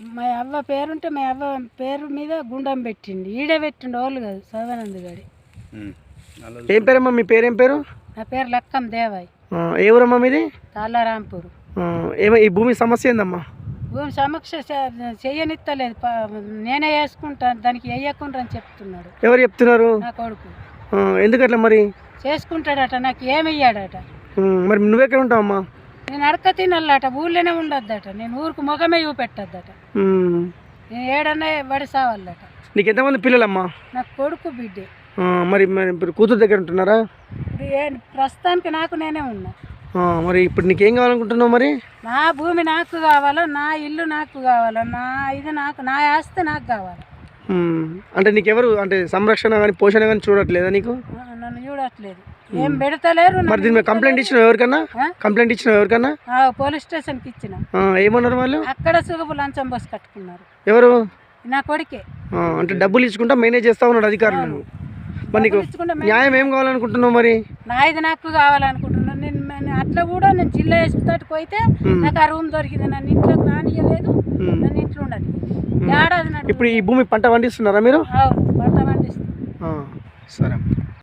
మా అవ్వ పేరుంటే మా అవ్వ పేరు మీద గుండం పెట్టిండు. ఈడే పెట్టిండు వాళ్ళు కాదు సదానంద్ గాడి ఏం పేరమ్మా మీ పేరేం పేరు? నా పేరు లక్కం దేవాయ్. ఆ, ఏ ఊరమ్మా మీది? తాళారాంపూర్ ఆ, ఏమ ఈ భూమి సమస్య ఏందమ్మా? భూమి సమీక్ష చే- చెయ్యనిత్తలేదు ప- నేనే వేసుకుంటాను దానికి వేయకుండా అని చెప్తున్నాడు. ఎవరు చెప్తున్నారు? నా కొడుకు. ఆ, ఎందుకట్లా మరి? చేసుకుంటాడట నాకు ఏమి ఇయ్యాడట. ఉమ్, మరి నువ్వెక్కడ ఉంటావమ్మా? నేను అడక తినాలట ఊళ్ళోనే ఉండొద్దట. నేను ఊరికి ముఖమే చూపెట్టద్దట. నేను ఏడన్నా పడి సావాలట. నీకు ఎంతమంది పిల్లలమ్మా? నాకు కొడుకు బిడ్డే. ఆ, మరి మరి ఇప్పుడు కూతురు దగ్గర ఉంటున్నారా? ఇప్పుడు ఏ ప్రస్తుతానికి నాకు నేనే ఉన్నా. ఆ, మరి ఇప్పుడు నీకేం కావాలనుకుంటున్నావు మరి? నా భూమి నాకు కావాలా నా ఇల్లు నాకు కావాలా నా ఇది నాకు నా ఆస్తి నాకు కావాలి. ఉమ్, అంటే నీకెవరు అంటే సంరక్షణ కానీ పోషణ కానీ చూడట్లేదా నీకు? ఆ, చూడట్లేదు. ఏం పెడతలేరు మరి దీని మీద కంప్లైంట్ ఇచ్చినావు ఎవరికన్నా? కంప్లైంట్ ఇచ్చినావు ఎవరికన్నా? ఆ, పోలీస్ స్టేషన్కి ఇచ్చిన. ఏమన్నారు వాళ్ళు? అక్కడ సుగపు లంచం పోసి కట్టుకున్నారు. ఎవరు? నా కొడుకే. అంటే డబ్బులు ఇచ్చుకుంటా మేనేజ్ చేస్తా ఉన్నాడు అధికారులు మరి నీకు న్యాయం ఏం కావాలనుకుంటున్నావు మరి? నా ఇది నాకు కావాలనుకుంటున్నాను. నేను అట్లా కూడా నేను జిల్లా వేసుకుంటానికి పోయితే. నాకు ఆ రూమ్ దొరికింది. నన్ను ఇంట్లోకి రానియలేదు. నన్ను ఇంట్లో ఉండదు ఏడాది ఇప్పుడు ఈ భూమి పంట పండిస్తున్నారా మీరు? పంట పండిస్తుంది ఆ, సరే.